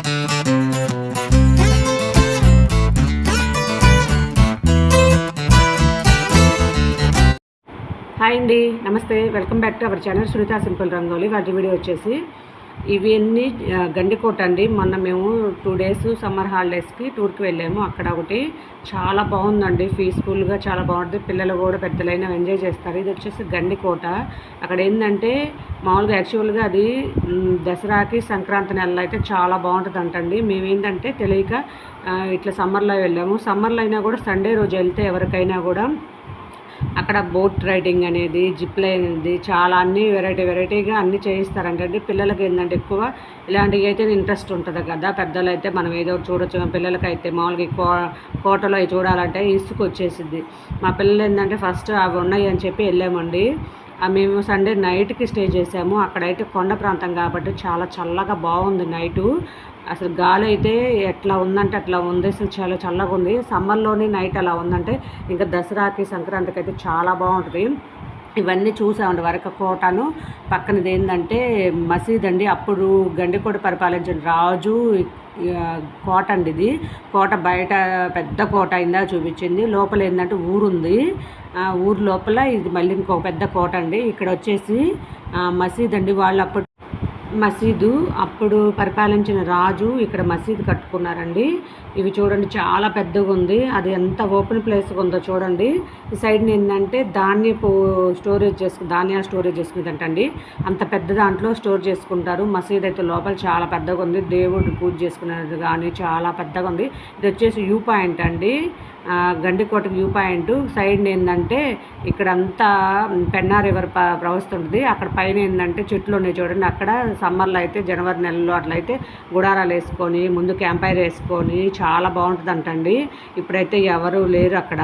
Hi అండి నమస్తే. Welcome back to our channel Sunitha simple Rangoli. వాటి వీడియో వచ్చేసి ఇవన్నీ గండికోట అండి. మొన్న మేము టూ డేస్ సమ్మర్ హాలిడేస్కి టూర్కి వెళ్ళాము. అక్కడ ఒకటి చాలా బాగుందండి. పీస్ఫుల్గా చాలా బాగుంటుంది పిల్లలు కూడా పెద్దలైన ఎంజాయ్ చేస్తారు. ఇది వచ్చేసి గండికోట. అక్కడ ఏంటంటే మామూలుగా యాక్చువల్గా అది దసరాకి సంక్రాంతి నెలలో అయితే చాలా బాగుంటుంది అంటండి మేము ఏంటంటే తెలియక ఇట్లా సమ్మర్లో వెళ్ళాము. సమ్మర్లో అయినా కూడా సండే రోజు వెళ్తే ఎవరికైనా కూడా అక్కడ బోట్ రైడింగ్ అనేది జిప్ లైన్ అనేది చాలా అన్ని వెరైటీ వెరైటీగా అన్ని చేయిస్తారంటే అంటే పిల్లలకి ఏంటంటే ఎక్కువ ఇలాంటివి అయితే ఇంట్రెస్ట్ ఉంటుంది కదా. పెద్దలు అయితే మనం ఏదో ఒకటి చూడొచ్చు పిల్లలకి అయితే మామూలుగా కో కోటలో అవి చూడాలంటే ఇసుకు వచ్చేసింది మా పిల్లలు ఏంటంటే ఫస్ట్ అవి ఉన్నాయి అని చెప్పి వెళ్ళామండి. మేము సండే నైట్కి స్టే చేసాము. అక్కడైతే కొండ ప్రాంతం కాబట్టి చాలా చల్లగా బాగుంది నైటు. అసలు గాలి అయితే ఎట్లా ఉందంటే అట్లా ఉంది. అసలు చాలా చల్లగా ఉంది. సమ్మర్లోనే నైట్ అలా ఉందంటే ఇంకా దసరాకి సంక్రాంతికి అయితే చాలా బాగుంటుంది. ఇవన్నీ చూసామండి వరక కోటను. పక్కనది ఏంటంటే మసీద్ అండి. అప్పుడు గండికోట పరిపాలించిన రాజు కోట అండి ఇది. కోట బయట పెద్ద కోట అయిందా చూపించింది. లోపల ఏంటంటే ఊరుంది. ఆ ఊరు లోపల ఇది మళ్ళీ ఇంకో పెద్ద కోట అండి. ఇక్కడ వచ్చేసి మసీద్ అండి. వాళ్ళు అప్పుడు మసీదు అప్పుడు పరిపాలించిన రాజు ఇక్కడ మసీదు కట్టుకున్నారండి. ఇవి చూడండి చాలా పెద్దగా ఉంది. అది ఎంత ఓపెన్ ప్లేస్గా ఉందో చూడండి. ఈ సైడ్ ఏంటంటే ధాన్యపు స్టోరేజ్ చేసుకు ధాన్యాలు స్టోరేజ్ చేసుకుందంటండి అంత పెద్ద దాంట్లో స్టోర్ చేసుకుంటారు. మసీద్ అయితే లోపల చాలా పెద్దగా ఉంది. దేవుడు పూజ చేసుకునేది కానీ చాలా పెద్దగా ఉంది. ఇది వచ్చేసి వ్యూ పాయింట్ అండి. గండికోట వ్యూ పాయింట్ సైడ్ ఏంటంటే ఇక్కడంతా పెన్నా రివర్ ప ప్రవహిస్తుంటుంది. అక్కడ పైన ఏంటంటే చెట్లు ఉన్నాయి చూడండి. అక్కడ సమ్మర్లో అయితే జనవరి నెలలో అట్లయితే గుడారాలు వేసుకొని ముందు క్యాంపైర్ వేసుకొని చాలా బాగుంటుంది అంటండి ఇప్పుడైతే ఎవరు లేరు అక్కడ.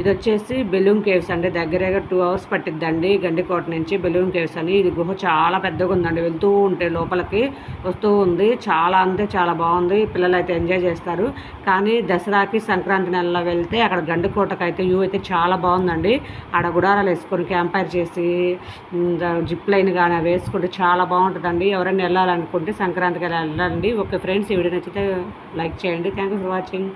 ఇది వచ్చేసి బెలూన్ కేవ్స్ అండి. దగ్గరగా టూ అవర్స్ పట్టిద్దండి గండికోట నుంచి బెలూన్ కేవ్స్ అని. ఇది గుహ చాలా పెద్దగా ఉందండి. వెళ్తూ ఉంటే లోపలికి వస్తూ ఉంది. చాలా అంతే చాలా బాగుంది. పిల్లలు అయితే ఎంజాయ్ చేస్తారు. కానీ దసరాకి సంక్రాంతి నెలలో వెళ్తే అక్కడ గండికోటకు అయితే వ్యూ అయితే చాలా బాగుందండి. ఆడ గుడారాలు వేసుకొని క్యాంపైర్ చేసి జిప్ లైన్ కానీ అవి వేసుకుంటే చాలా బాగుంటుందండి. ఎవరైనా వెళ్ళాలనుకుంటే సంక్రాంతికి వెళ్ళాలండి వెళ్ళండి. ఓకే ఫ్రెండ్స్ ఈ వీడియో నచ్చితే లైక్ చేయండి. Thank you for watching.